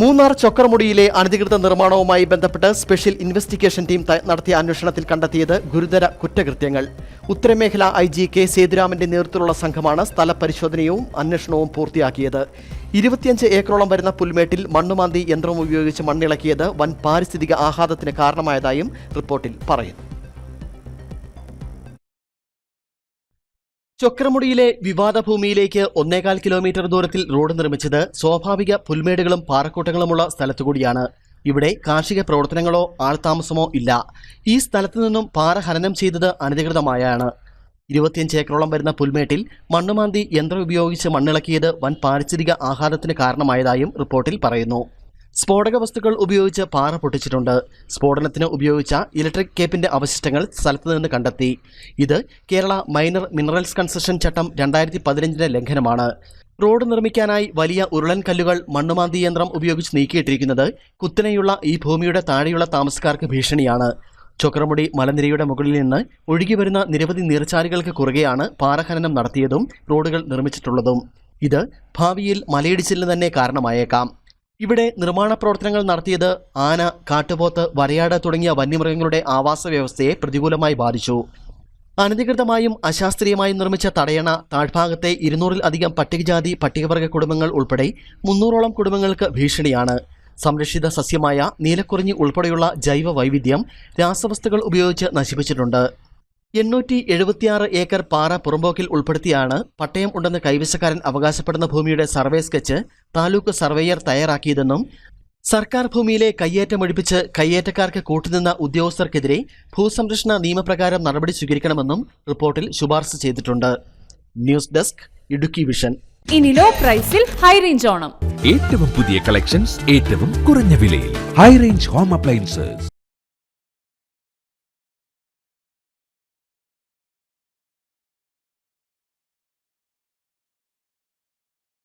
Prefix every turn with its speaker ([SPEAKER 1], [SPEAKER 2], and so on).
[SPEAKER 1] മൂന്നാർ ചൊക്കർമുടിയിലെ അനധികൃത നിർമ്മാണവുമായി ബന്ധപ്പെട്ട് സ്പെഷ്യൽ ഇൻവെസ്റ്റിഗേഷൻ ടീം നടത്തിയ അന്വേഷണത്തിൽ കണ്ടെത്തിയത് ഗുരുതര കുറ്റകൃത്യങ്ങൾ. ഉത്തരമേഖല ഐ ജി കെ സേതുരാമന്റെ നേതൃത്വത്തിലുള്ള സംഘമാണ് സ്ഥലപരിശോധനയും അന്വേഷണവും പൂർത്തിയാക്കിയത്. ഇരുപത്തിയഞ്ച് ഏക്കറോളം വരുന്ന പുൽമേട്ടിൽ മണ്ണുമാന്തി യന്ത്രം ഉപയോഗിച്ച് മണ്ണിളക്കിയത് വൻ പാരിസ്ഥിതിക ആഘാതത്തിന് കാരണമായതായും റിപ്പോർട്ടിൽ പറയുന്നു. ചൊക്രമുടിയിലെ വിവാദ ഭൂമിയിലേക്ക് ഒന്നേകാൽ കിലോമീറ്റർ ദൂരത്തിൽ റോഡ് നിർമ്മിച്ചത് സ്വാഭാവിക പുൽമേടുകളും പാറക്കൂട്ടങ്ങളുമുള്ള സ്ഥലത്തുകൂടിയാണ്. ഇവിടെ കാർഷിക പ്രവർത്തനങ്ങളോ ആൾതാമസമോ ഇല്ല. ഈ സ്ഥലത്തു നിന്നും പാറ ഹനനം ചെയ്തത് അനധികൃതമായാണ്. ഇരുപത്തിയഞ്ച് ഏക്കറോളം വരുന്ന പുൽമേട്ടിൽ മണ്ണുമാന്തി യന്ത്രം ഉപയോഗിച്ച് മണ്ണിളക്കിയത് വൻ പാരിസ്ഥിതിക ആഘാതത്തിന് കാരണമായതായും റിപ്പോർട്ടിൽ പറയുന്നു. സ്ഫോടക വസ്തുക്കൾ ഉപയോഗിച്ച് പാറ പൊട്ടിച്ചിട്ടുണ്ട്. സ്ഫോടനത്തിന് ഉപയോഗിച്ച ഇലക്ട്രിക് കേപ്പിന്റെ അവശിഷ്ടങ്ങൾ സ്ഥലത്ത് നിന്ന് കണ്ടെത്തി. ഇത് കേരള മൈനർ മിനറൽസ് കൺസഷൻ ചട്ടം രണ്ടായിരത്തി പതിനഞ്ചിന്റെ ലംഘനമാണ്. റോഡ് നിർമ്മിക്കാനായി വലിയ ഉരുളൻ കല്ലുകൾ മണ്ണുമാന്തി യന്ത്രം ഉപയോഗിച്ച് നീക്കിയിട്ടിരിക്കുന്നത് കുത്തനെയുള്ള ഈ ഭൂമിയുടെ താഴെയുള്ള താമസക്കാർക്ക് ഭീഷണിയാണ്. ചൊക്രമുടി മലനിരയുടെ മുകളിൽ നിന്ന് ഒഴുകിവരുന്ന നിരവധി നീർച്ചാലുകൾക്ക് കുറുകെയാണ് പാറഖനനം നടത്തിയതും റോഡുകൾ നിർമ്മിച്ചിട്ടുള്ളതും. ഇത് ഭാവിയിൽ മലയിടിച്ചിലിന് തന്നെ കാരണമായേക്കാം. ഇവിടെ നിർമ്മാണ പ്രവർത്തനങ്ങൾ നടത്തിയത് ആന കാട്ടുപോത്ത് വരയാട് തുടങ്ങിയ വന്യമൃഗങ്ങളുടെ ആവാസ വ്യവസ്ഥയെ പ്രതികൂലമായി ബാധിച്ചു. അനധികൃതമായും അശാസ്ത്രീയമായും നിർമ്മിച്ച തടയണ താഴ്ഭാഗത്തെ ഇരുന്നൂറിൽ അധികം പട്ടികജാതി പട്ടികവർഗ കുടുംബങ്ങൾ ഉൾപ്പെടെ മുന്നൂറോളം കുടുംബങ്ങൾക്ക് ഭീഷണിയാണ്. സംരക്ഷിത സസ്യമായ നീലക്കുറിഞ്ഞി ഉൾപ്പെടെയുള്ള ജൈവ വൈവിധ്യം രാസവസ്തുക്കൾ ഉപയോഗിച്ച് നശിപ്പിച്ചിട്ടുണ്ട്. എണ്ണൂറ്റി എഴുപത്തിയാറ് ഏക്കർ പാറ പുറമ്പോക്കിൽ ഉൾപ്പെടുത്തിയാണ് പട്ടയം ഉണ്ടെന്ന് കൈവശക്കാരൻ അവകാശപ്പെടുന്ന ഭൂമിയുടെ സർവേ സ്കെച്ച് താലൂക്ക് സർവേയർ തയ്യാറാക്കിയതെന്നും സർക്കാർ ഭൂമിയിലെ കയ്യേറ്റം ഒഴിപ്പിച്ച് കയ്യേറ്റക്കാർക്ക് കൂട്ടുനിന്ന ഉദ്യോഗസ്ഥർക്കെതിരെ ഭൂസംരക്ഷണ നിയമപ്രകാരം നടപടി സ്വീകരിക്കണമെന്നും റിപ്പോർട്ടിൽ ശുപാർശ ചെയ്തിട്ടുണ്ട്. News desk Idukki vision.
[SPEAKER 2] ഇനി ലോ പ്രൈസിൽ ഹൈ റേഞ്ച് ഓണം.
[SPEAKER 3] ഏറ്റവും പുതിയ കളക്ഷൻസ് ഏറ്റവും കുറഞ്ഞ വിലയിൽ. High range home appliances